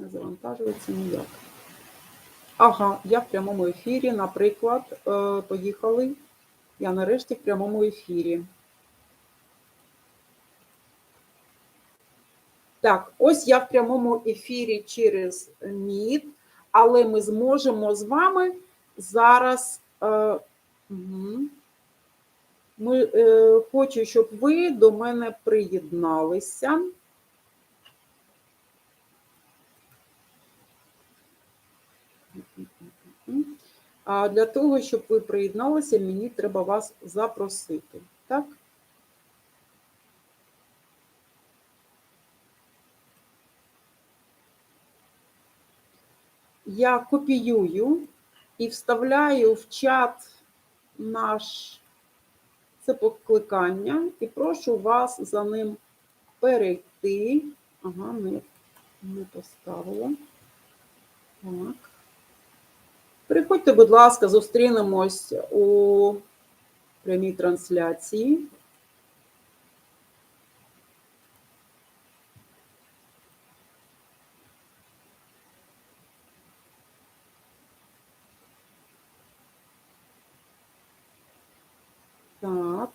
Не завантажується ніяк. Ага, я в прямому ефірі, наприклад, е, поїхали. Я нарешті в прямому ефірі. Так, ось я в прямому ефірі через Meet, але ми зможемо з вами зараз. Е, угу. Ми, е, хочу, щоб ви до мене приєдналися. А для того, щоб ви приєдналися, мені треба вас запросити. Так? Я копіюю і вставляю в чат наш це покликання і прошу вас за ним перейти. Ага, не, не поставила. Так. Приходьте, будь ласка, зустрінемось у прямій трансляції. Так.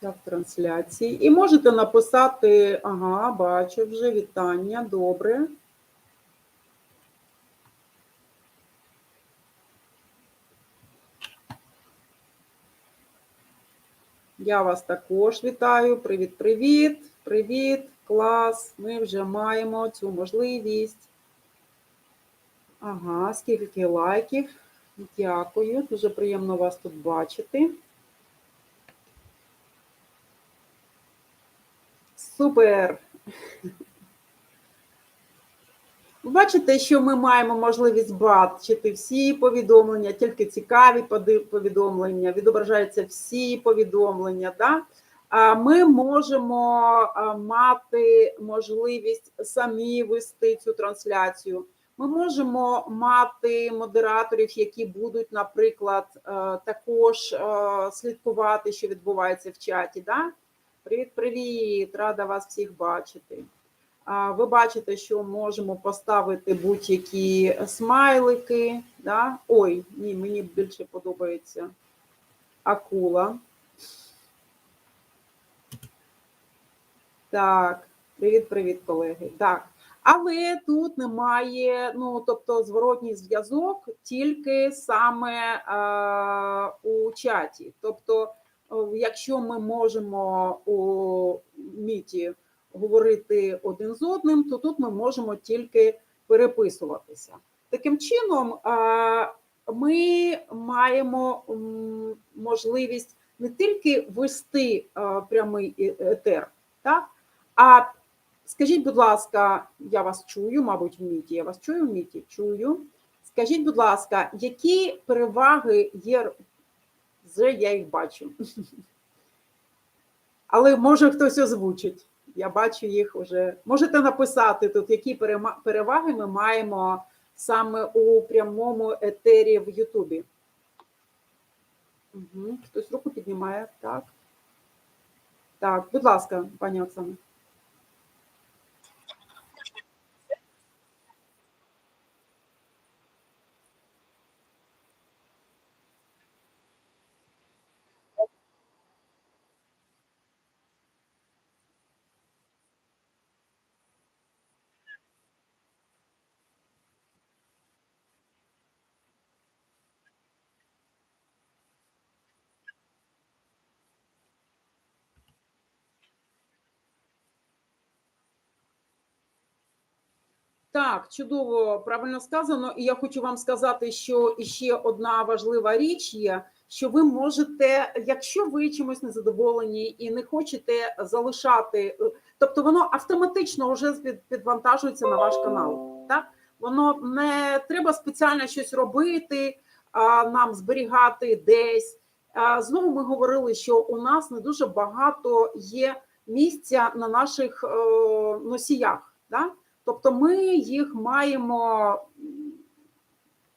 Так, трансляції. І можете написати, ага, бачу вже вітання, добре. Я вас також вітаю. Привіт-привіт! Привіт, клас! Ми вже маємо цю можливість. Ага, скільки лайків. Дякую, дуже приємно вас тут бачити. Супер! Бачите, що ми маємо можливість бачити всі повідомлення, тільки цікаві повідомлення, відображаються всі повідомлення. Да? Ми можемо мати можливість самі вести цю трансляцію. Ми можемо мати модераторів, які будуть, наприклад, також слідкувати, що відбувається в чаті. Да? Привіт-привіт! Рада вас всіх бачити. Ви бачите, що можемо поставити будь-які смайлики. Да? Ой, ні, мені більше подобається акула. Так, привіт-привіт, колеги. Так. Але тут немає, ну, тобто, зворотній зв'язок тільки саме е, у чаті. Тобто, якщо ми можемо у міті говорити один з одним, то тут ми можемо тільки переписуватися. Таким чином, ми маємо можливість не тільки вести прямий етер, так? а скажіть, будь ласка, я вас чую, мабуть, в міті. Я вас чую в міті? Чую. Скажіть, будь ласка, які переваги є? Вже я їх бачу. Але може хтось озвучить. Я бачу їх вже. Можете написати тут, які переваги ми маємо саме у прямому етері в Ютубі. Угу. Хтось руку піднімає, так. Так, будь ласка, пані Оксана. Так, чудово, правильно сказано. І я хочу вам сказати, що ще одна важлива річ є, що ви можете, якщо ви чимось незадоволені і не хочете залишати, тобто воно автоматично вже підвантажується на ваш канал. Так, воно не треба спеціально щось робити, а нам зберігати десь. Знову ми говорили, що у нас не дуже багато є місця на наших е, носіях. Так? Тобто ми їх маємо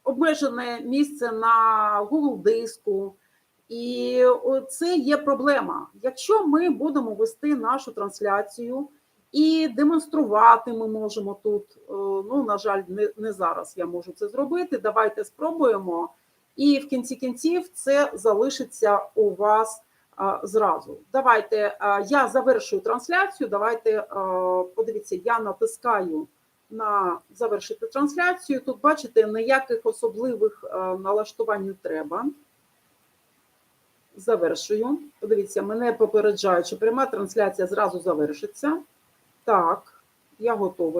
обмежене місце на Google диску, і це є проблема. Якщо ми будемо вести нашу трансляцію І демонструвати ми можемо тут. е, Ну, на жаль, не, не зараз я можу це зробити. Давайте спробуємо. І в кінці кінців це залишиться у вас зразу. Давайте я завершую трансляцію. Давайте подивіться, я натискаю на завершити трансляцію. Тут бачите, ніяких особливих налаштувань не треба. Завершую. Подивіться, мене попереджають, що пряма трансляція зразу завершиться. Так, я готова.